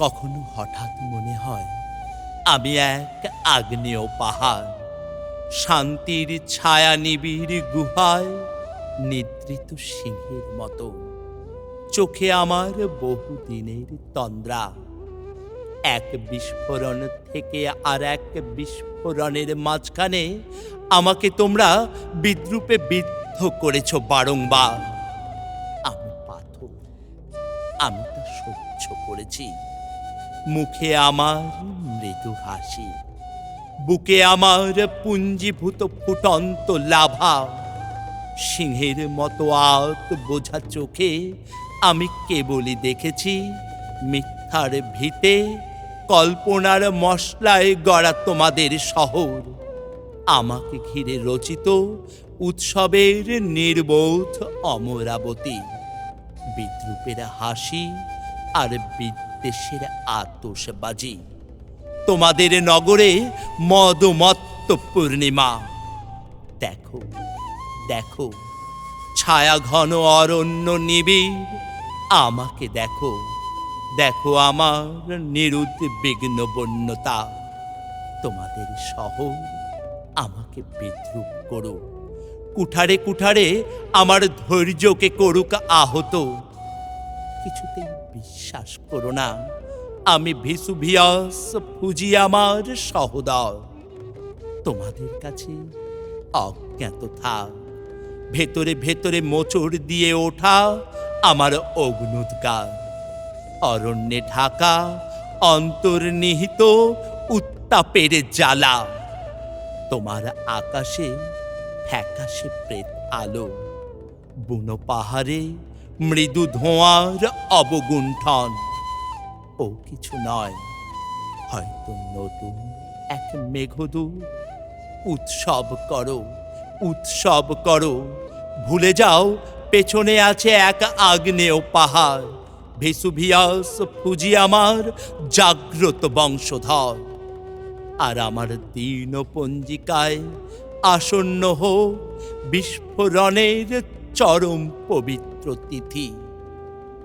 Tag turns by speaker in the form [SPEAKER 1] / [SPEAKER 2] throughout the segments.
[SPEAKER 1] কখনো হঠাৎ মনে হয়, আমি এক আগ্নেয় পাহাড়, শান্তির ছায়া নিবিড় গুহায় নিদ্রিত সিংহের মতো। চোখে আমার বহুদিনের তন্দ্রা। এক বিস্ফোরণ থেকে আর এক বিস্ফোরণের মাঝখানে আমাকে তোমরা বিদ্রুপে বিদ্ধ করেছ বারংবার। আমি পাথর, আমি তা সহ্য করেছি। মুখে আমার মৃদু হাসি, বুকে আমার পুঞ্জীভূত ফুটন্ত লাভা। সিংহের মতো আত বোঝা চোখে আমি কেবলই দেখেছি মিথ্যার ভিতে, কল্পনার মশলায় গড়া তোমাদের শহর। আমাকে ঘিরে রচিত উৎসবের নির্বোধ অমরাবতী। বিদ্রুপের হাসি আর বিদ্বেষের আতসবাজি। তোমাদের নগরে মদমত্ত পূর্ণিমা দেখো দেখো, ছায়া ঘন অরণ্য নিবিড়। আমাকে দেখো দেখো আমার নিরুদ্বিগ্ন বন্যতা তোমাদের শহর আমাকে বিদ্রুপ করো। কুঠারে কুঠারে আমার ধৈর্যকে করুক আহত। কিছুতেই বিশ্বাস করো না। আমি ভিসুভিয়াস ফুজি আমার সহদর তোমাদের কাছে অজ্ঞাত থাক। ভেতরে ভেতরে মোচড় দিয়ে ওঠা আমার অগ্নুদ্গার। অরণ্যে ঢাকা অন্তর্নিহিত উত্তাপের জ্বালা। তোমার আকাশে ফ্যাকাশে প্রেত আলো। বুনো পাহাড়ে মৃদু ধোঁয়ার অবগুণ্ঠন। ও কিছু নয়, হয়তো নতুন এক মেঘদূত। উৎসব করো উৎসব করো, ভুলে যাও, পেছনে আছে এক আগ্নেয় পাহাড়। ভেসুভিয়াস, ফুজি আমার জাগ্রত বংশধর। আর আমার দীন পঞ্জিকায় আসন্ন হোক বিস্ফোরণের চরম পবিত্র তিথি।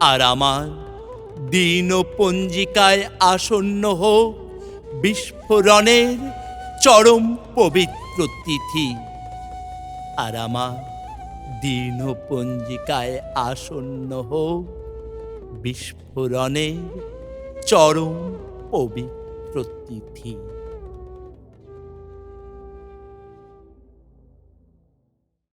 [SPEAKER 1] আর আমার দীন পঞ্জিকায় আসন্ন হোক বিস্ফোরণের চরম পবিত্র তিথি। আর আমার দীন পঞ্জিকায় আসন্ন হোক বিস্ফোরণের চরম পবিত্র তিথি।